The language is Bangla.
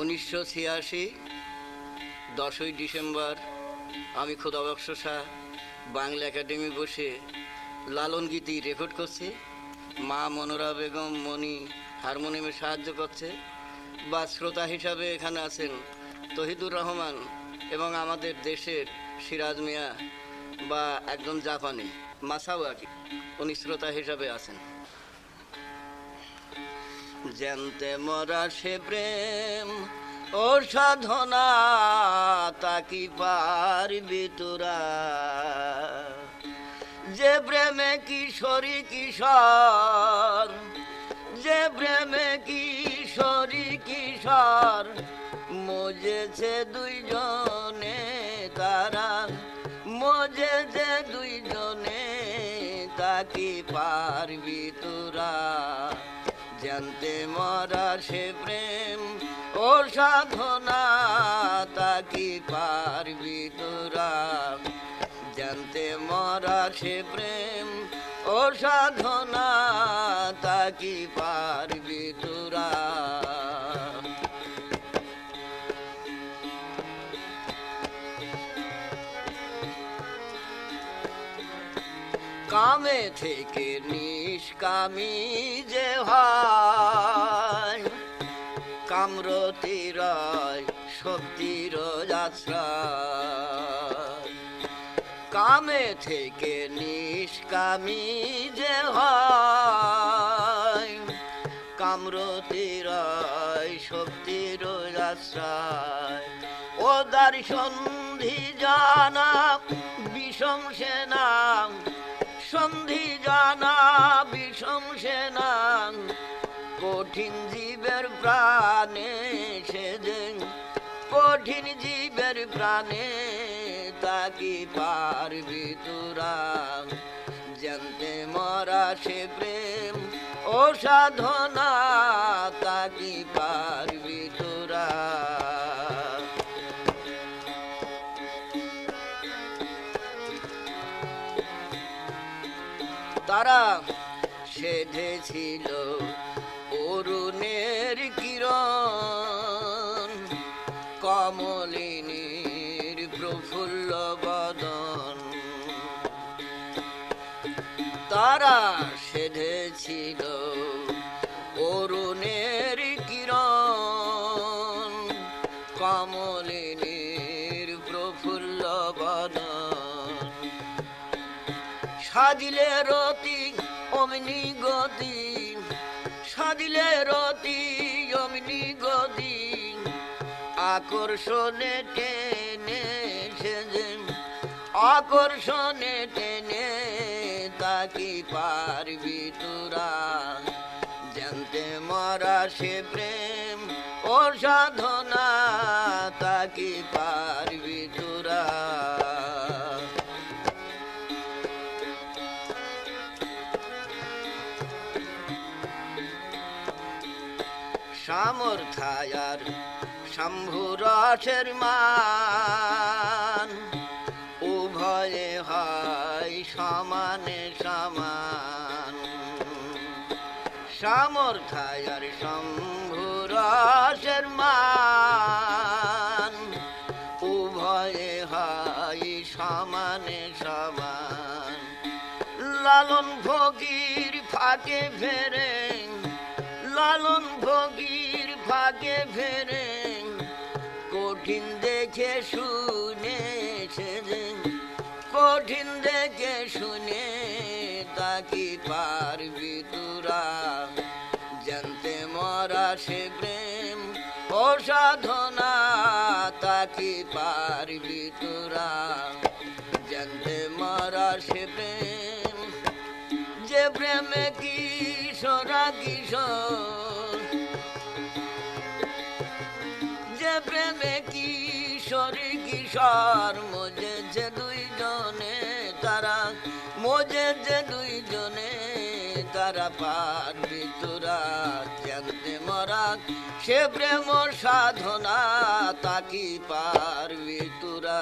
উনিশশো ছিয়াশি, দশই ডিসেম্বর, আমি খোদাবক্স শাহ বাংলা একাডেমি বসে লালন গীতি রেকর্ড করছি। মা মনোরা বেগম, মণি হারমোনিয়ামে সাহায্য করছে। বা শ্রোতা হিসাবে এখানে আছেন তহিদুর রহমান এবং আমাদের দেশের সিরাজ মিয়া বা একজন জাপানি, মাসাওয়াকি। উনি শ্রোতা হিসাবে আছেন। জানতে মরা সে প্রেম, ও সাধনা তাকি পারবি তোরা। যে প্রেমে কিশোরী কিশোর, যে প্রেমে কিশোরী কিশোর, মজেছে দুইজনে তারা, মজেছে দুইজনে তাকি পারবি তোরা। জানতে মরা সে প্রেম ও সাধনা তা কি পারবি তোরা? জানতে মরা সে প্রেম ও সাধনা তা কি তোরা কামে থেকে নিষ্কামি যে হয় কামরতি রয় শক্তির কামে থেকে নিষ্কামি যে হয় কামরতি রয় শক্তির ও দার সন্ধি জানা বিষম সেনা সন্ধি জানা, বিষম সেনা, কঠিন জীবের প্রাণে সেদিন কঠিন জীবের প্রাণে তাকি পারবি তোরা। জানতে মরা সে প্রেম ও সাধনা তারা সেধেছিল অরুণের কিরণ। কমলিনীর প্রফুল্ল বদন। তারা সেধেছিল অরুণের কিরণ। কমলিনীর সাজিলে রতি, অমনি গতি। সাজিলে রতি, অমনি গতি। আকর্ষণে টেনে সেজে, আকর্ষণে টেনে তাকি পারবি তোরা। জানতে মরা সে প্রেম ও সাধনা তাকি পারবি সামর্থায়ার শম্ভুরসের মান। উভয়ে হয় সমানে সমান। সামর্থায়ার শম্ভুরসের মান। উভয়ে হয় সমানে সমান। লালন ভোগীর ফাঁকে ফেরে, লালন ভোগীর ফাঁকে ফেরে কঠিন দেখে শুনে কঠিন দেখে শুনে তাকি পারবি তোরা। জানতে মরা সে প্রেম ও সাধনা তাকি পারবি তোরা। জানতে মরা সে প্রেম, যে প্রেমে কিশোরা, কিশোর কিশোর মজে যে দুইজনে, তারা মজে যে দুইজনে, তারা পারবি তোরা জানতে মরা। সে প্রেম সাধনা তাকি পারবি তোরা